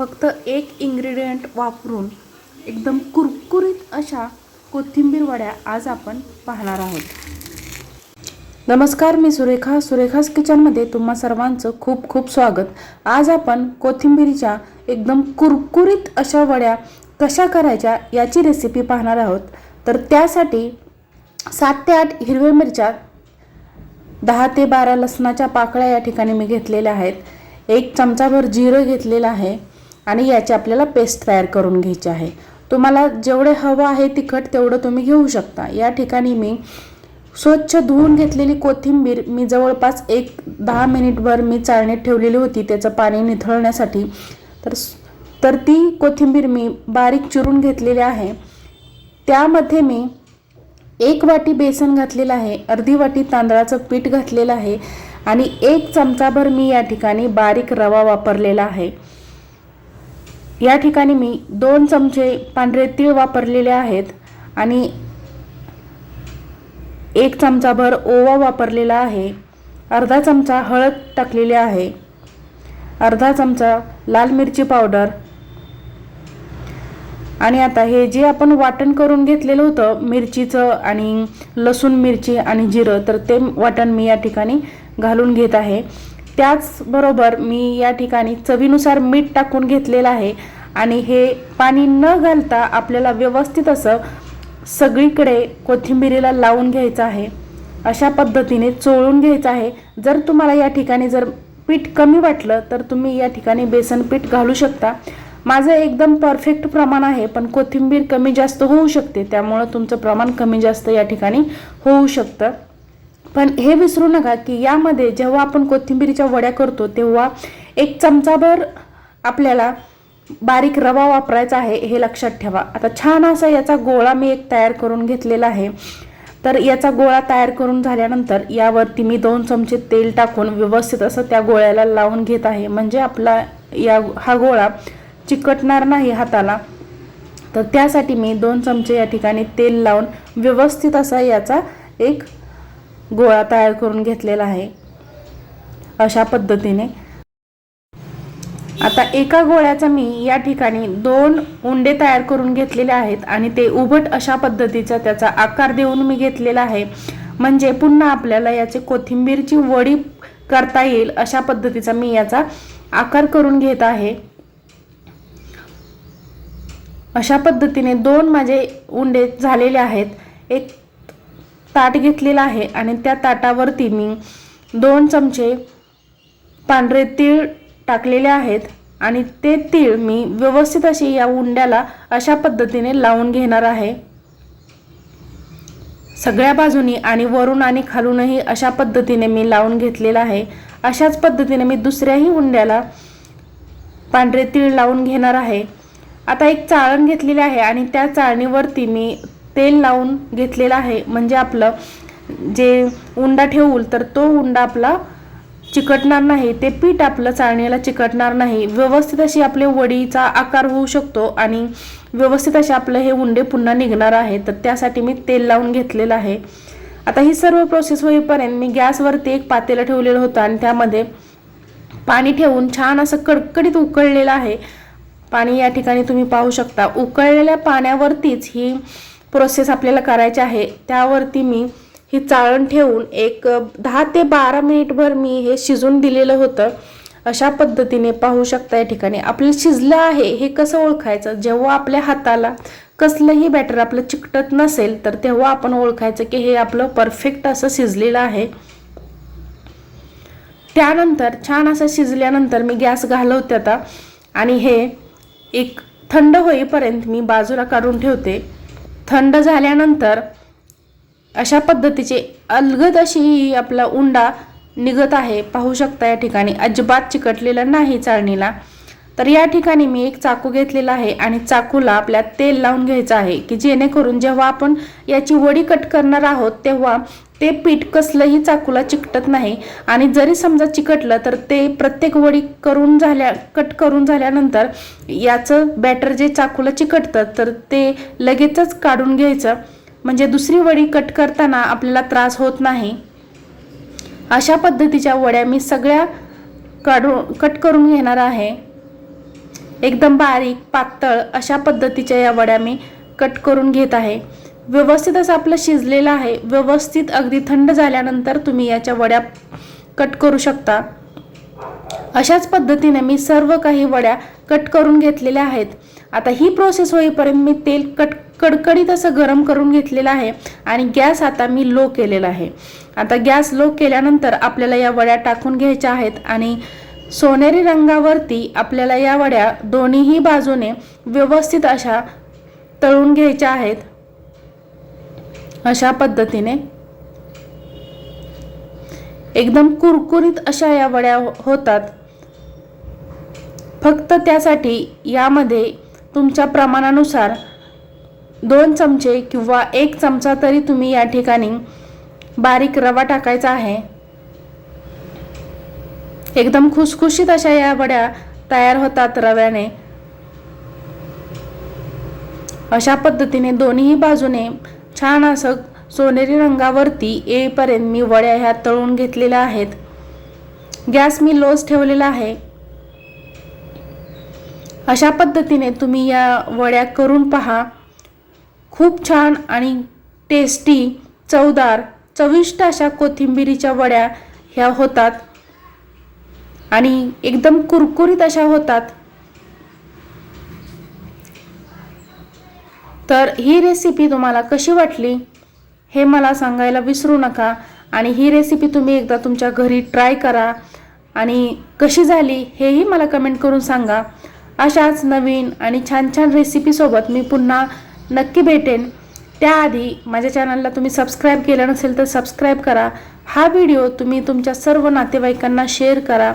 फक्त एक इंग्रेडियंट वापरून एकदम कुरकुरीत अशा कोथिंबीर वड्या आज आपण पाहणार आहोत. नमस्कार मी सुरेखा. सुरेखास किचनमध्ये तुम्हा सर्वांचं खूप खूप स्वागत. आज आपण कोथिंबीरीच्या एकदम कुरकुरीत अशा वड्या कशा करायच्या याची रेसिपी पाहणार आहोत. तर त्यासाठी सात ते आठ हिरव्या मिरच्या दहा ते बारा लसणाच्या पाकळ्या या ठिकाणी मी घेतलेल्या आहेत. एक चमचाभर जिरं घेतलेलं आहे. आणि याची आपल्याला पेस्ट तयार करून घ्यायची आहे. तुम्हाला जेवढे हवं आहे तिखट तेवढं तुम्ही घेऊ शकता. या ठिकाणी मी स्वच्छ धुवून घेतलेली कोथिंबीर मी जवळपास एक दहा मिनिटभर मी चाळणीत ठेवलेली होती त्याचं पाणी निथळण्यासाठी. तर तर ती कोथिंबीर मी बारीक चिरून घेतलेली आहे. त्यामध्ये मी एक वाटी बेसन घातलेलं आहे अर्धी वाटी तांदळाचं पीठ घातलेलं आहे आणि एक चमचाभर मी या ठिकाणी बारीक रवा वापरलेला आहे. या ठिकाणी मी दोन चमचे पांढरे तीळ वापरलेले आहेत आणि एक चमचाभर ओवा वापरलेला आहे. अर्धा चमचा हळद टाकलेली आहे. अर्धा चमचा लाल मिरची पावडर. आणि आता हे जे आपण वाटण करून घेतलेलं होतं मिरचीचं आणि लसूण मिरची आणि जिरं तर ते वाटण मी या ठिकाणी घालून घेत आहे. त्याचबरोबर मी या ठिकाणी चवीनुसार मीठ टाकून घेतलेलं आहे. आणि हे पाणी न घालता आपल्याला व्यवस्थित असं सगळीकडे कोथिंबिरीला लावून घ्यायचं आहे. अशा पद्धतीने चोळून घ्यायचं आहे. जर तुम्हाला या ठिकाणी जर पीठ कमी वाटलं तर तुम्ही या ठिकाणी बेसन पीठ घालू शकता. माझं एकदम परफेक्ट प्रमाण आहे पण कोथिंबीर कमी जास्त होऊ शकते. त्यामुळं तुमचं प्रमाण कमी जास्त या ठिकाणी होऊ शकतं. पण हे विसरू नका की यामध्ये जेव्हा आपण कोथिंबीरीच्या वड्या करतो तेव्हा एक चमचाभर आपल्याला बारीक रवा वापरायचा आहे हे लक्षात ठेवा. आता छान असा याचा गोळा मी एक तयार करून घेतलेला आहे. तर याचा गोळा तयार करून झाल्यानंतर यावरती मी दोन चमचे तेल टाकून व्यवस्थित असं त्या गोळ्याला लावून घेत आहे. म्हणजे आपला या हा गोळा चिकटणार नाही हाताला. तर त्यासाठी मी दोन चमचे या ठिकाणी तेल लावून व्यवस्थित असा याचा एक गोळा तयार करून घेतलेला आहे. अशा पद्धतीने. आता एका गोळ्याचा मी या ठिकाणी दोन उंडे तयार करून घेतलेले आहेत आणि ते उभट अशा पद्धतीचा त्याचा आकार देऊन मी घेतलेला आहे. म्हणजे पुन्हा आपल्याला याची कोथिंबीरची वडी करता येईल अशा पद्धतीचा मी याचा आकार करून घेत आहे. अशा पद्धतीने दोन माझे उंडे झालेले आहेत. एक ताट घेतलेलं आहे आणि त्या ताटावरती मी दोन चमचे पांढरे तीळ टाकलेले आहेत आणि ते तीळ मी व्यवस्थित अशी या उंड्याला अशा पद्धतीने लावून घेणार आहे. सगळ्या बाजूनी आणि वरून आणि खालूनही अशा पद्धतीने मी लावून घेतलेला आहे. अशाच पद्धतीने मी दुसऱ्याही उंड्याला पांढरे तीळ लावून घेणार आहे. आता एक चाळण घेतलेली आहे आणि त्या चाळणीवरती मी तेल लावून घेतलेलं आहे. म्हणजे आपलं जे उंडा ठेवूल तर तो उंडा आपला चिकटणार नाही. ते पीठ आपलं चाळणीला चिकटणार नाही. व्यवस्थित अशी आपले वडीचा आकार होऊ शकतो आणि व्यवस्थित असे आपलं हे उंडे पुन्हा निघणार आहे तर त्यासाठी मी तेल लावून घेतलेलं आहे. आता ही सर्व प्रोसेस होईपर्यंत मी गॅसवरती एक पातेलं ठेवलेलं होतं आणि त्यामध्ये पाणी ठेवून छान असं कडकडीत उकळलेलं आहे. पाणी या ठिकाणी तुम्ही पाहू शकता. उकळलेल्या पाण्यावरतीच ही प्रोसेस आपल्याला करायची आहे त्यावरती मी ही चाळण ठेवून एक दहा ते बारा मिनिटभर मी हे शिजून दिलेलं होतं. अशा पद्धतीने पाहू शकता या ठिकाणी आपलं शिजलं आहे हे कसं ओळखायचं? जेव्हा आपल्या हाताला कसलंही बॅटर आपलं चिकटत नसेल तर तेव्हा आपण ओळखायचं की हे आपलं परफेक्ट असं शिजलेलं आहे. त्यानंतर छान असं शिजल्यानंतर मी गॅस घालवते आता. आणि हे एक थंड होईपर्यंत मी बाजूला काढून ठेवते. थंड झाल्यानंतर अशा पद्धतीचे अलगद अशी ही आपला उंडा निघत आहे. पाहू शकता या ठिकाणी. अजिबात चिकटलेला नाही चाळणीला. तर या ठिकाणी मी एक चाकू घेतलेला आहे आणि चाकूला आपल्या तेल लावून घ्यायचं आहे की जेणेकरून जेव्हा आपण याची वडी कट करणार आहोत तेव्हा ते पीठ कसलंही चाकूला चिकटत नाही. आणि जरी समजा चिकटलं तर ते प्रत्येक वडी करून झाल्या कट करून झाल्यानंतर याचं बॅटर जे चाकूला चिकटतं तर ते लगेचच काढून घ्यायचं. म्हणजे दुसरी वडी कट करताना आपल्याला त्रास होत नाही. अशा पद्धतीच्या वड्या मी सगळ्या काढून कट करून घेणार आहे. एकदम बारीक पातळ अशा पद्धतीच्या या वड्या मी कट करून घेत आहे. व्यवस्थित असं आपलं शिजलेलं आहे. व्यवस्थित अगदी थंड झाल्यानंतर तुम्ही याच्या वड्या कट करू शकता. अशाच पद्धतीने मी सर्व काही वड्या कट करून घेतलेल्या आहेत. आता ही प्रोसेस होईपर्यंत मी तेल कट कडकडीत असं गरम करून घेतलेलं आहे आणि गॅस आता मी लो केलेला आहे. आता गॅस लो केल्यानंतर आपल्याला या वड्या टाकून घ्यायच्या आहेत आणि सोनेरी रंगावरती आपल्याला या वड्या दोन्हीही बाजूने व्यवस्थित अशा तळून घ्यायच्या आहेत. अशा पद्धतीने. एकदम कुरकुरीत अशा या वड्या हो- होतात. फक्त त्यासाठी यामध्ये तुमच्या प्रमाणानुसार दोन चमचे किंवा एक चमचा तरी तुम्ही या ठिकाणी बारीक रवा टाकायचा आहे. एकदम खुसखुशीत अशा या वड्या तयार होतात रव्याने. अशा पद्धतीने दोन्ही बाजूने छान असं सोनेरी रंगावरती येईपर्यंत मी वड्या ह्या तळून घेतलेल्या आहेत. गॅस मी लोज ठेवलेला आहे. अशा पद्धतीने तुम्ही या वड्या करून पहा. खूप छान आणि टेस्टी चवदार चविष्ट अशा कोथिंबिरीच्या वड्या ह्या होतात. आणि एकदम कुरकुरीत अशा होतात. तर ही रेसिपी तुम्हाला कशी वाटली हे मला सांगायला विसरू नका आणि ही रेसिपी तुम्ही एकदा तुमच्या घरी ट्राय करा आणि कशी झाली हेही मला कमेंट करून सांगा. अशाच नवीन आणि छान छान रेसिपीसोबत मी पुन्हा नक्की भेटेन. त्याआधी माझ्या चॅनलला तुम्ही सबस्क्राईब केलं नसेल तर सबस्क्राईब करा. हा व्हिडिओ तुम्ही तुमच्या सर्व नातेवाईकांना शेअर करा.